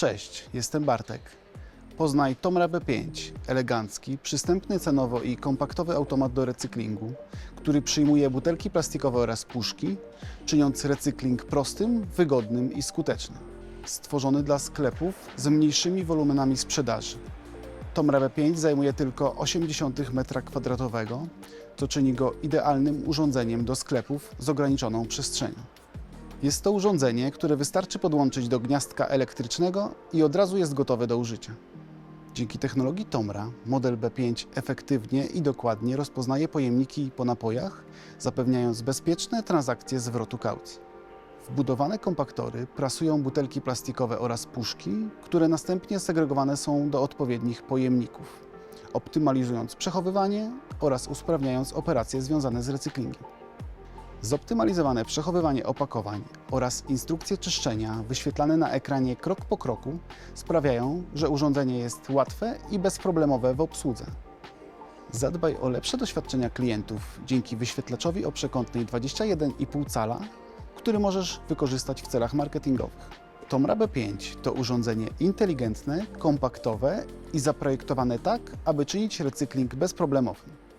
Cześć, jestem Bartek. Poznaj Tomra B5, elegancki, przystępny cenowo i kompaktowy automat do recyklingu, który przyjmuje butelki plastikowe oraz puszki, czyniąc recykling prostym, wygodnym i skutecznym. Stworzony dla sklepów z mniejszymi wolumenami sprzedaży. Tomra B5 zajmuje tylko 0,8 m2, co czyni go idealnym urządzeniem do sklepów z ograniczoną przestrzenią. Jest to urządzenie, które wystarczy podłączyć do gniazdka elektrycznego i od razu jest gotowe do użycia. Dzięki technologii Tomra model B5 efektywnie i dokładnie rozpoznaje pojemniki po napojach, zapewniając bezpieczne transakcje zwrotu kaucji. Wbudowane kompaktory prasują butelki plastikowe oraz puszki, które następnie segregowane są do odpowiednich pojemników, optymalizując przechowywanie oraz usprawniając operacje związane z recyklingiem. Zoptymalizowane przechowywanie opakowań oraz instrukcje czyszczenia wyświetlane na ekranie krok po kroku sprawiają, że urządzenie jest łatwe i bezproblemowe w obsłudze. Zadbaj o lepsze doświadczenia klientów dzięki wyświetlaczowi o przekątnej 21,5 cala, który możesz wykorzystać w celach marketingowych. Tomra B5 to urządzenie inteligentne, kompaktowe i zaprojektowane tak, aby czynić recykling bezproblemowym.